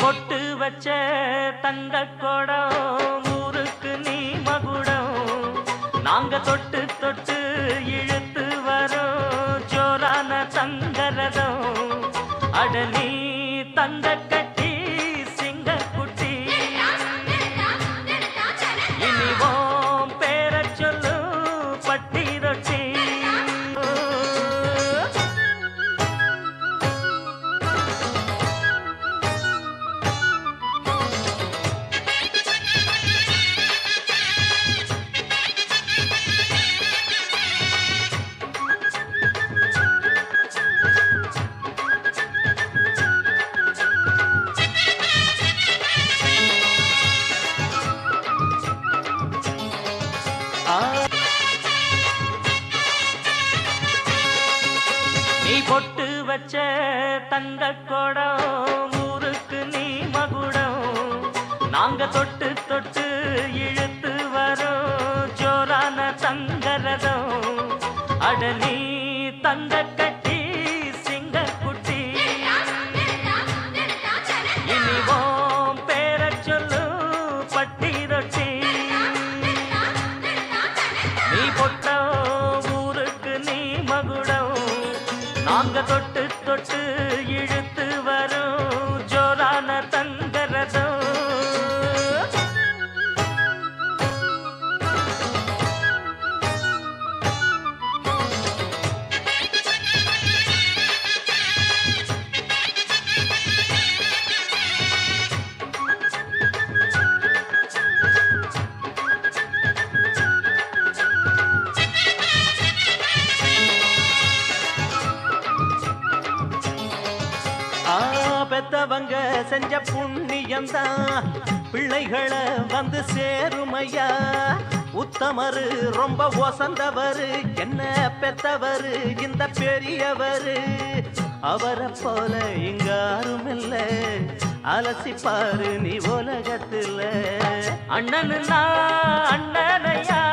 பொட்டு வச்ச தங்க கொடம் ஊருக்கு நீ மகுடம். நாங்க தொட்டு தொட்டு இழுத்து வரோம் ஜோரான தங்கரதம் அட நீ பொட்டு வச்ச தங்க கொடம் ஊருக்கு நீ மகுடம். நாங்க தொட்டு தொட்டு இழுத்து வரோம் ஜோரான தங்கரதம் அட நீ தொட்டு தொட்டு செஞ்ச புண்ணியம்தான் பிள்ளைகளை வந்து சேருமையா. உத்தமரு ரொம்ப ஒசந்தவரு என்ன பெத்தவரு இந்த பெரியவரு. அவரை போல இங்க யாரும் அலசிப்பாரு நீ உலகத்துல. அண்ணனுன்னா அண்ணனையா.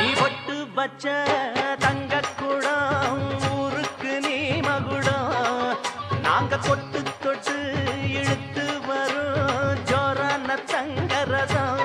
நீ பொட்டு வச்ச தங்க குடம் ஊருக்கு நீ மகுடம். நாங்க தொட்டு தொட்டு இழுத்து வரும் ஜோரான தங்கரதம்.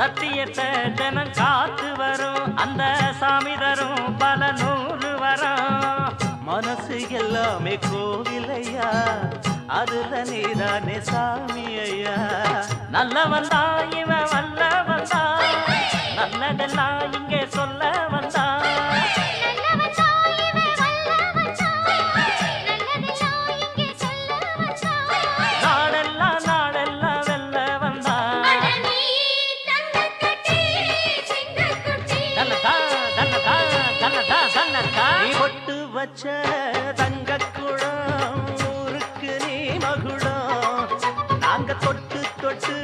சத்தியத்தை ஜனம் காத்து வரும். அந்த சாமி தரும் பல நூறு வரும். மனசு எல்லாமே கோவிலையா? அதுல நீதானே சாமி ஐயா நல்லவன் தான் இவன் வல்லவன் தான். நல்லதெல்லாம் இங்கே சொல்ல வச்ச தங்க குடம் ஊருக்கு நீ மகுடம். நாங்க தொட்டு தொட்டு